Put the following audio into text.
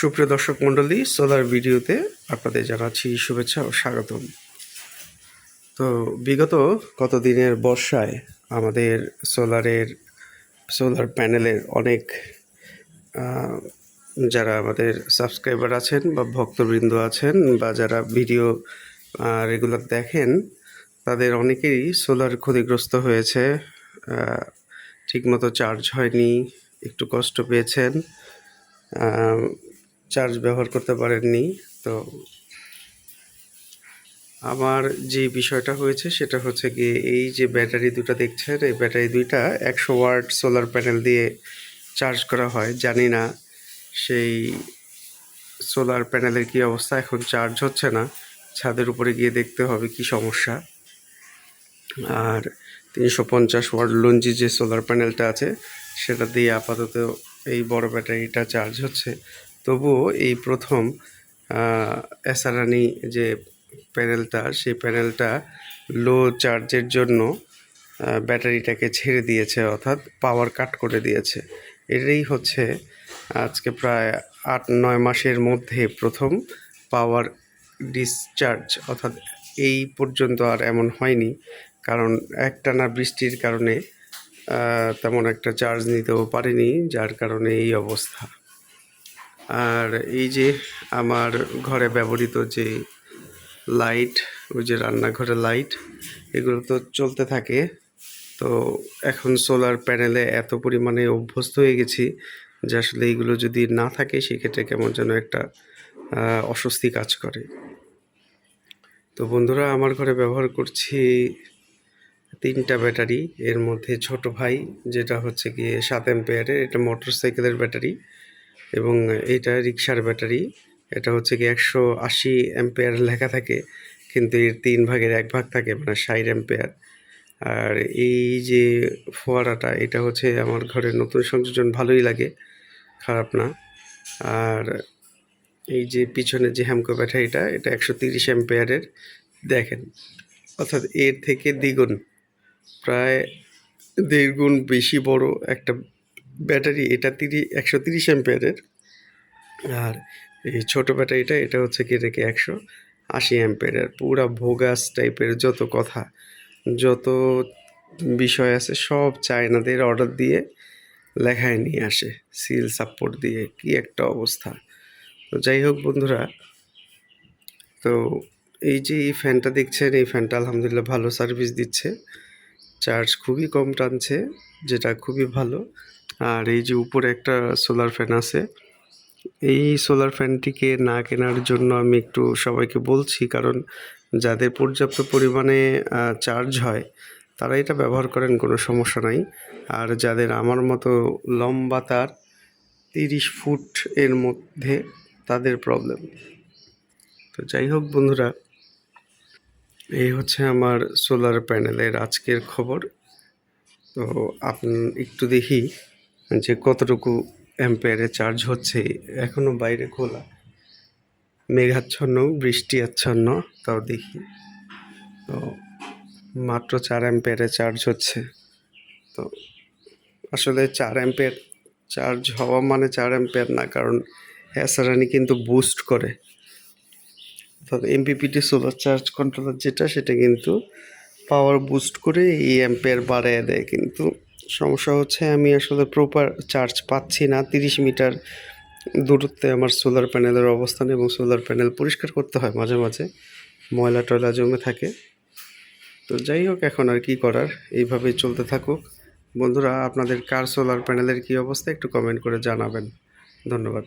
সুপ্রিয় দর্শক মণ্ডলী সোলার ভিডিওতে আপনাদের জানাচ্ছি শুভেচ্ছা ও স্বাগতম। তো বিগত কত দিনের বর্ষায় আমাদের সোলারের, সোলার প্যানেলের অনেক যারা আমাদের সাবস্ক্রাইবার আছেন বা ভক্তবৃন্দ আছেন বা যারা ভিডিও রেগুলার দেখেন, তাদের অনেকেই সোলার ক্ষতিগ্রস্ত হয়েছে। ঠিকমতো চার্জ হয়নি, একটু কষ্ট পেয়েছেন। চার্জ ব্যবহার করতে পারেননি, তো আমার যে বিষয়টা হয়েছে সেটা হচ্ছে গিয়ে এই যে ব্যাটারি দুটা দেখছেন, এই ব্যাটারি দুইটা একশো ওয়াট সোলার প্যানেল দিয়ে চার্জ করা হয়, জানি না সেই সোলার প্যানেলের কি অবস্থা, এখন চার্জ হচ্ছে না, ছাদের উপরে গিয়ে দেখতে হবে কি সমস্যা। আর তিনশো পঞ্চাশ ওয়াট লঞ্জি যে সোলার প্যানেলটা আছে, সেটা দিয়ে আপাতত এই বড় ব্যাটারিটা চার্জ হচ্ছে। তবুও এই প্রথম এসারানি যে প্যানেলটা, সেই প্যানেলটা লো চার্জের জন্য ব্যাটারিটাকে ছেড়ে দিয়েছে, অর্থাৎ পাওয়ার কাট করে দিয়েছে। এটাই হচ্ছে আজকে প্রায় আট, নয় মাসের মধ্যে প্রথম পাওয়ার ডিসচার্জ অর্থাৎ এই পর্যন্ত আর এমন হয়নি। কারণ একটানা বৃষ্টির কারণে তেমন একটা চার্জ নিতেও পারিনি, যার কারণে এই অবস্থা। আর এই যে আমার ঘরে ব্যবহৃত যে লাইট, ওই যে রান্নাঘরের লাইট, এগুলো তো চলতে থাকে। তো এখন সোলার প্যানেলে এত পরিমাণে অভ্যস্ত হয়ে গেছি যে আসলে এইগুলো যদি না থাকে, সেক্ষেত্রে কেমন যেন একটা অস্বস্তি কাজ করে। তো বন্ধুরা, আমার ঘরে ব্যবহার করছি তিনটা ব্যাটারি। এর মধ্যে ছোট ভাই, যেটা হচ্ছে গিয়ে সাত অ্যাম্পেয়ারের এটা মোটর সাইকেলের ব্যাটারি। এবং এটা রিক্সার ব্যাটারি। এটা হচ্ছে কি একশো আশি অ্যাম্পেয়ার লেখা থাকে, কিন্তু এর তিন ভাগের এক ভাগ থাকে মানে ষাট অ্যাম্পেয়ার। আর এই যে ফোয়ারাটা, এটা হচ্ছে আমার ঘরের নতুন সংযোজন, ভালোই লাগে, খারাপ না। আর এই যে পিছনে যে হ্যামকো ব্যাটারিটা, এটা একশো তিরিশ অ্যাম্পেয়ারের, দেখেন। অর্থাৎ এর থেকে দ্বিগুণ, প্রায় দেড় গুণ বেশি বড় একটা ব্যাটারি, এটা তিরিশ একশো তিরিশ অ্যাম্পেয়ারের। আর এই ছোটো ব্যাটারিটা, এটা হচ্ছে কি রেখে একশো আশি অ্যাম্পেয়ারের পুরা ভোগাস টাইপের যত কথা, যত বিষয় আছে, সব চায়নাদের অর্ডার দিয়ে লেখায় নিয়ে আসে সিল সাপোর্ট দিয়ে, কি একটা অবস্থা। তো যাই হোক বন্ধুরা, তো এই যে এই ফ্যানটা দেখছেন, এই ফ্যানটা আলহামদুলিল্লাহ ভালো সার্ভিস দিচ্ছে চার্জ খুবই কম টানছে, যেটা খুবই ভালো। আর এই যে উপরে একটা সোলার ফ্যান আছে এই সোলার ফ্যানটিকে না কেনার জন্য আমি একটু সবাইকে বলছি, কারণ যাদের পর্যাপ্ত পরিমাণে চার্জ হয়, তারা এটা ব্যবহার করেন, কোনো সমস্যা নাই। আর যাদের আমার মতো লম্বা তার, তিরিশ ফুট এর মধ্যে, তাদের প্রবলেম তো যাই হোক বন্ধুরা, এই হচ্ছে আমার সোলার প্যানেলের আজকের খবর। তো আপনি একটু দেখি যে কতটুকু অ্যাম্পেয়ারে চার্জ হচ্ছে এখনও বাইরে খোলা। মেঘাচ্ছন্ন বৃষ্টি আচ্ছন্ন তাও দেখি। তো মাত্র চার অ্যাম্পেয়ারে চার্জ হচ্ছে। তো আসলে চার অ্যাম্পেয়ার চার্জ হওয়া মানে চার অ্যাম্পেয়ার না, কারণ এসারানি কিন্তু বুস্ট করে। অর্থাৎ এমপিপিটি সোলার চার্জ কন্ট্রোলার যেটা, সেটা কিন্তু পাওয়ার বুস্ট করে এই অ্যাম্পেয়ার বাড়ায় দেয় কিন্তু সমস্যা হচ্ছে আমি আসলে প্রপার চার্জ পাচ্ছি না। তিরিশ মিটার দূরত্বে আমার সোলার প্যানেলের অবস্থান এবং সোলার প্যানেল পরিষ্কার করতে হয় মাঝে মাঝে। ময়লা টয়লা জমে থাকে। তো যাই হোক, এখন আর কি করার? এইভাবেই চলতে থাকুক। বন্ধুরা, আপনাদের কার সোলার প্যানেলের কি অবস্থা একটু কমেন্ট করে জানাবেন। ধন্যবাদ।